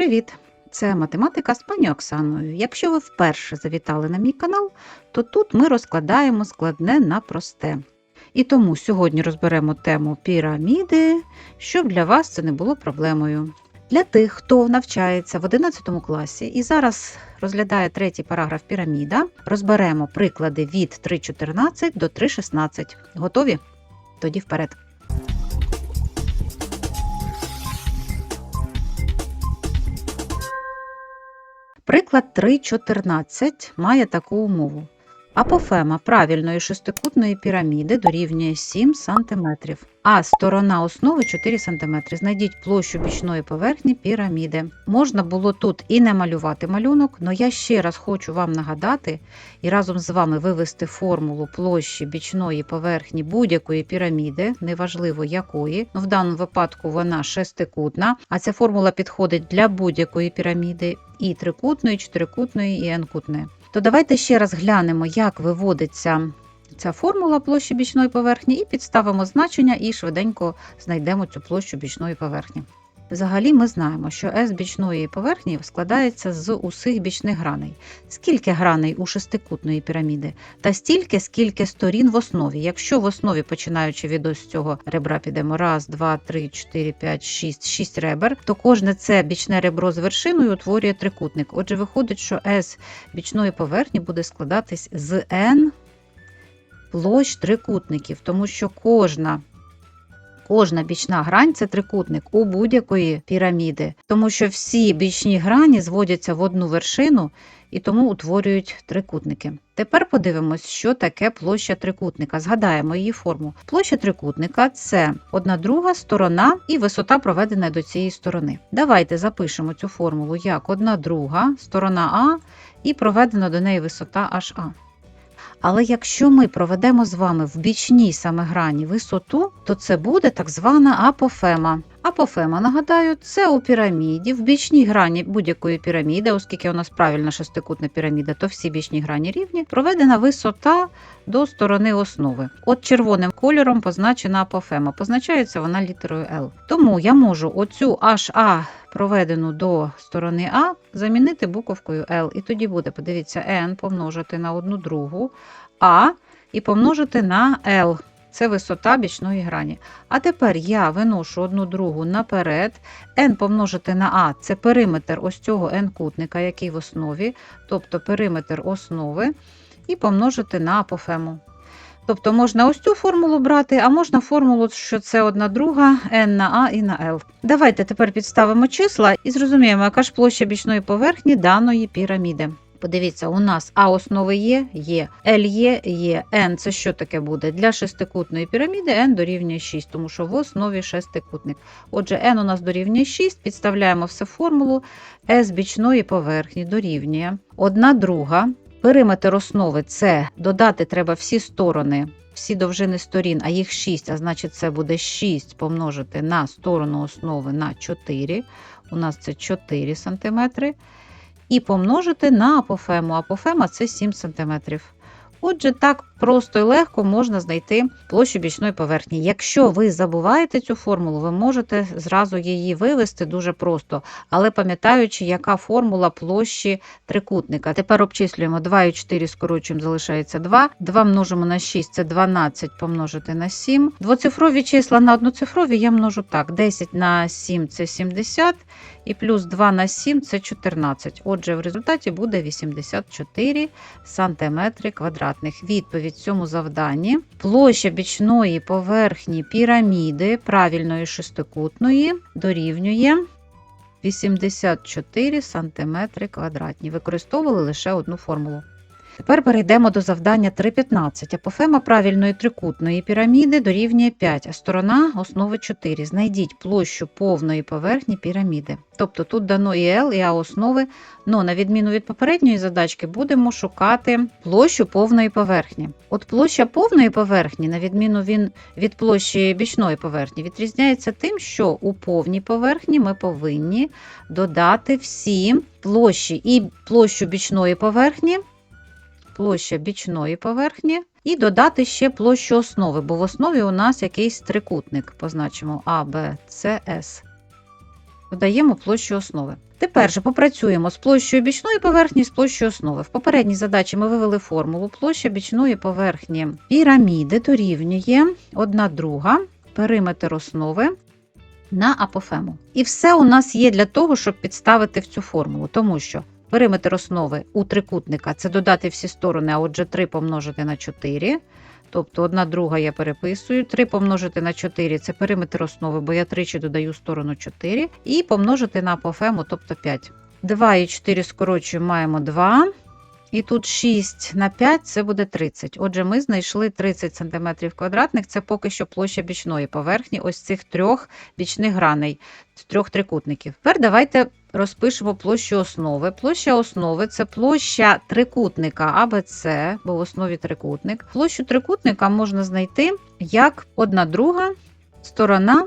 Привіт! Це математика з пані Оксаною. Якщо ви вперше завітали на мій канал, то тут ми розкладаємо складне на просте. І тому сьогодні розберемо тему піраміди, щоб для вас це не було проблемою. Для тих, хто навчається в 11 класі і зараз розглядає третій параграф піраміда, розберемо приклади від 3.14 до 3.16. Готові? Тоді вперед. Приклад 3.14 має таку умову. Апофема правильної шестикутної піраміди дорівнює 7 см, а сторона основи 4 см. Знайдіть площу бічної поверхні піраміди. Можна було тут і не малювати малюнок, але я ще раз хочу вам нагадати і разом з вами вивести формулу площі бічної поверхні будь-якої піраміди, неважливо якої. Ну, в даному випадку вона шестикутна, а ця формула підходить для будь-якої піраміди і трикутної, і чотирикутної, і n-кутної. То давайте ще раз глянемо, як виводиться ця формула площі бічної поверхні, і підставимо значення і швиденько знайдемо цю площу бічної поверхні. Взагалі ми знаємо, що S бічної поверхні складається з усіх бічних граней. Скільки граней у шестикутної піраміди? Та стільки, скільки сторін в основі. Якщо в основі, починаючи від ось цього ребра, підемо раз, два, три, чотири, п'ять, шість, шість ребер, то кожне це бічне ребро з вершиною утворює трикутник. Отже, виходить, що S бічної поверхні буде складатись з N площ трикутників, тому що кожна Кожна бічна грань це трикутник у будь-якої піраміди, тому що всі бічні грані зводяться в одну вершину і тому утворюють трикутники. Тепер подивимось, що таке площа трикутника. Згадаємо її форму. Площа трикутника це одна друга сторона і висота проведена до цієї сторони. Давайте запишемо цю формулу як одна друга сторона А і проведена до неї висота HA. Але якщо ми проведемо з вами в бічній саме грані висоту, то це буде так звана апофема. Апофема, нагадаю, це у піраміді, в бічній грані будь-якої піраміди, оскільки у нас правильна шестикутна піраміда, то всі бічні грані рівні, проведена висота до сторони основи. От червоним кольором позначена апофема. Позначається вона літерою L. Тому я можу оцю HA проведену до сторони А замінити буковкою L. І тоді буде, подивіться, N помножити на одну другу, А і помножити на L. Це висота бічної грані. А тепер я виношу одну другу наперед, n помножити на А це периметр ось цього n-кутника, який в основі, тобто периметр основи, і помножити на апофему. Тобто можна ось цю формулу брати, а можна формулу, що це одна друга, n на А і на L. Давайте тепер підставимо числа і зрозуміємо, яка ж площа бічної поверхні даної піраміди. Подивіться, у нас А основи є, є, L є, є, N це що таке буде? Для шестикутної піраміди N дорівнює 6, тому що в основі шестикутник. Отже, N у нас дорівнює 6, підставляємо все формулу S бічної поверхні дорівнює 1 друга. Периметр основи це додати треба всі сторони, всі довжини сторін, а їх 6, а значить це буде 6 помножити на сторону основи на 4. У нас це 4 см і помножити на апофему. Апофема це 7 см. Отже, так просто і легко можна знайти площу бічної поверхні. Якщо ви забуваєте цю формулу, ви можете зразу її вивести дуже просто, але пам'ятаючи, яка формула площі трикутника. Тепер обчислюємо 2 і 4 скорочуємо, залишається 2. 2 множимо на 6 це 12 помножити на 7. Двоцифрові числа на одноцифрові я множу так: 10 на 7 це 70, і плюс 2 на 7 це 14. Отже, в результаті буде 84 см квадратних. Відповідь цьому завданні. Площа бічної поверхні піраміди правильної шестикутної дорівнює 84 см квадратні. Використовували лише одну формулу. Тепер перейдемо до завдання 3.15. Апофема правильної трикутної піраміди дорівнює 5, а сторона основи 4. Знайдіть площу повної поверхні піраміди. Тобто тут дано і L, і А основи, але на відміну від попередньої задачки, будемо шукати площу повної поверхні. От площа повної поверхні, на відміну він від площі бічної поверхні, відрізняється тим, що у повній поверхні ми повинні додати всі площі і площу бічної поверхні площа бічної поверхні, і додати ще площу основи, бо в основі у нас якийсь трикутник. Позначимо А, Б, С, С. Додаємо площу основи. Тепер же попрацюємо з площею бічної поверхні з площею основи. В попередній задачі ми вивели формулу. Площа бічної поверхні піраміди дорівнює 1 друга периметр основи на апофему. І все у нас є для того, щоб підставити в цю формулу, тому що периметр основи у трикутника це додати всі сторони, а отже 3 помножити на 4. Тобто одна друга я переписую, 3 помножити на 4 це периметр основи, бо я тричі додаю сторону 4, і помножити на апофему, тобто 5. 2 і 4 скорочуємо, маємо 2. І тут 6 на 5 це буде 30. Отже, ми знайшли 30 см квадратних. Це поки що площа бічної поверхні, ось цих трьох бічних граней, трьох трикутників. Тепер давайте розпишемо площу основи. Площа основи це площа трикутника АБЦ, бо в основі трикутник. Площу трикутника можна знайти як одна друга сторона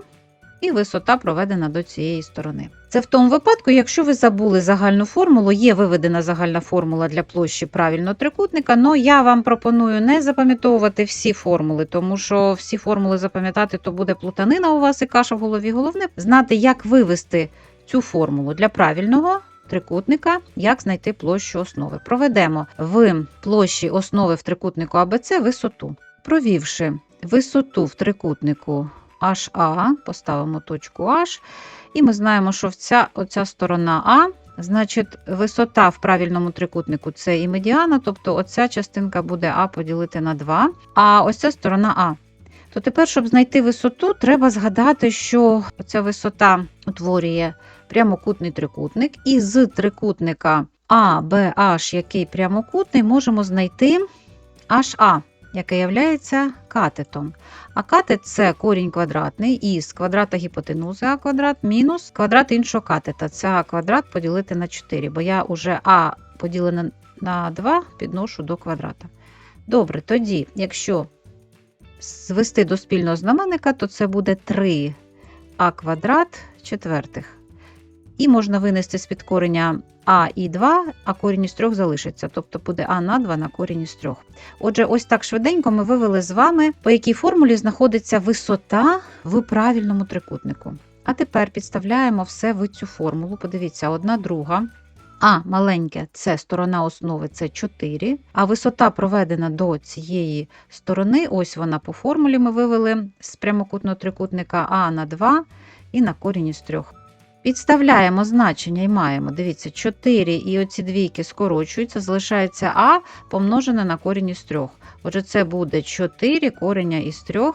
і висота проведена до цієї сторони. Це в тому випадку, якщо ви забули загальну формулу, є виведена загальна формула для площі правильного трикутника, але я вам пропоную не запам'ятовувати всі формули, тому що всі формули запам'ятати то буде плутанина у вас і каша в голові. Головне знати, як вивести цю формулу для правильного. Трикутника, як знайти площу основи. Проведемо в площі основи в трикутнику АБЦ висоту. Провівши висоту в трикутнику HA, поставимо точку H, і ми знаємо, що ця, оця сторона А, значить, висота в правильному трикутнику це і медіана, тобто оця частинка буде А поділити на 2, а ось ця сторона А. То тепер, щоб знайти висоту, треба згадати, що ця висота утворює прямокутний трикутник, і з трикутника А, Б, H, який прямокутний, можемо знайти HA яке являється катетом. А катет це корінь квадратний із квадрата гіпотенузи А квадрат мінус квадрат іншого катета. Це А квадрат поділити на 4, бо я вже А поділене на 2 підношу до квадрата. Добре, тоді, якщо звести до спільного знаменника, то це буде 3 а квадрат четвертих. І можна винести з під корення а і 2, а корінь із 3 залишиться, тобто буде А на 2 на корінь із 3. Отже, ось так швиденько ми вивели з вами, по якій формулі знаходиться висота в правильному трикутнику. А тепер підставляємо все в цю формулу. Подивіться, одна друга. А маленьке це сторона основи це 4, а висота проведена до цієї сторони, ось вона по формулі ми вивели з прямокутного трикутника А на 2 і на корінь із 3. Підставляємо значення і маємо, дивіться, 4 і оці двійки скорочуються, залишається А помножене на корінь із 3. Отже, це буде 4 кореня із 3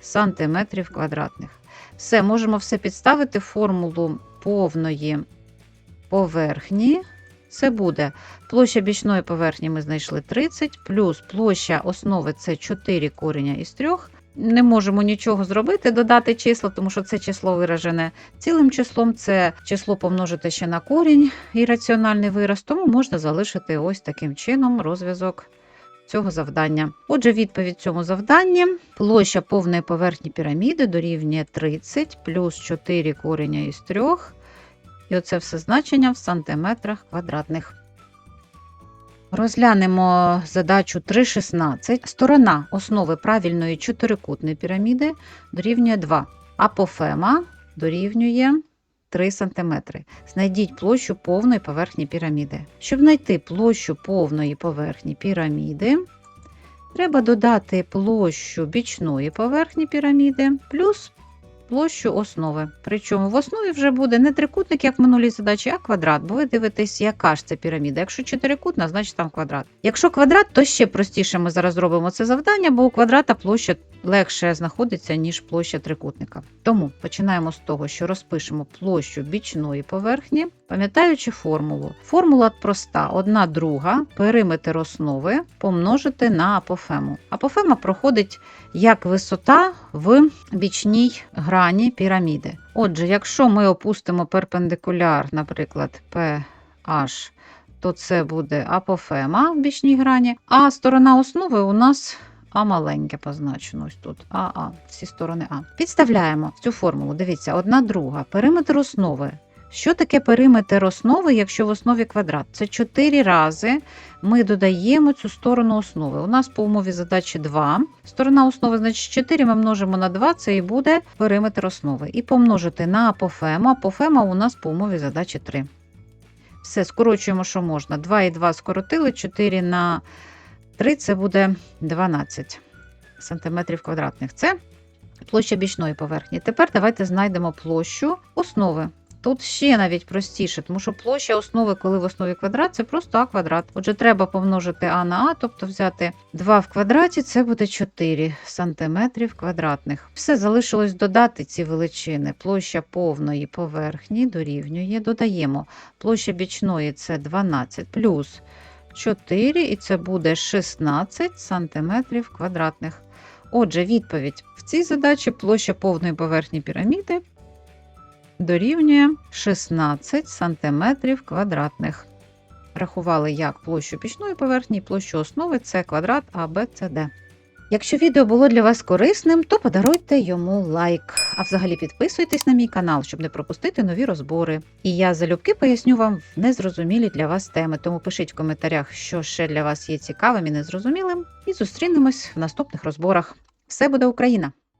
сантиметрів квадратних. Все, можемо все підставити формулу повної поверхні. Це буде площа бічної поверхні ми знайшли 30, плюс площа основи це 4 кореня із 3, не можемо нічого зробити, додати числа, тому що це число виражене цілим числом, це число помножити ще на корінь і раціональний вираз, тому можна залишити ось таким чином розв'язок цього завдання. Отже, відповідь цьому завданні площа повної поверхні піраміди дорівнює 30 плюс 4 кореня із 3, і оце все значення в сантиметрах квадратних. Розглянемо задачу 3.16. Сторона основи правильної чотирикутної піраміди дорівнює 2. Апофема дорівнює 3 см. Знайдіть площу повної поверхні піраміди. Щоб знайти площу повної поверхні піраміди, треба додати площу бічної поверхні піраміди плюс площу основи. Причому в основі вже буде не трикутник, як в минулій задачі, а квадрат, бо ви дивитесь, яка ж це піраміда. Якщо чотирикутна, значить там квадрат. Якщо квадрат, то ще простіше ми зараз зробимо це завдання, бо у квадрата площа легше знаходиться, ніж площа трикутника. Тому починаємо з того, що розпишемо площу бічної поверхні, пам'ятаючи формулу. Формула проста: одна друга, периметр основи помножити на апофему. Апофема проходить як висота в бічній грані піраміди. Отже, якщо ми опустимо перпендикуляр, наприклад, PH, то це буде апофема в бічній грані, а сторона основи у нас а маленьке позначено ось тут. АА, всі сторони А. Підставляємо цю формулу. Дивіться, одна друга. Периметр основи. Що таке периметр основи, якщо в основі квадрат? Це 4 рази ми додаємо цю сторону основи. У нас по умові задачі 2. Сторона основи, значить 4 ми множимо на 2, це і буде периметр основи. І помножити на апофему. Апофема у нас по умові задачі 3. Все, скорочуємо, що можна. 2 і 2 скоротили, 4 на 3 це буде 12 сантиметрів квадратних. Це площа бічної поверхні. Тепер давайте знайдемо площу основи. Тут ще навіть простіше, тому що площа основи, коли в основі квадрат, це просто а квадрат. Отже, треба помножити а на а, тобто взяти 2 в квадраті, це буде 4 сантиметрів квадратних. Все залишилось додати ці величини. Площа повної поверхні дорівнює. Додаємо. Площа бічної це 12 плюс 4, і це буде 16 сантиметрів квадратних. Отже, відповідь в цій задачі площа повної поверхні піраміди дорівнює 16 сантиметрів квадратних. Рахували як площу пічної поверхні, площу основи це квадрат АБЦД. Якщо відео було для вас корисним, то подаруйте йому лайк. А взагалі підписуйтесь на мій канал, щоб не пропустити нові розбори. І я залюбки поясню вам незрозумілі для вас теми. Тому пишіть в коментарях, що ще для вас є цікавим і незрозумілим. І зустрінемось в наступних розборах. Все буде Україна!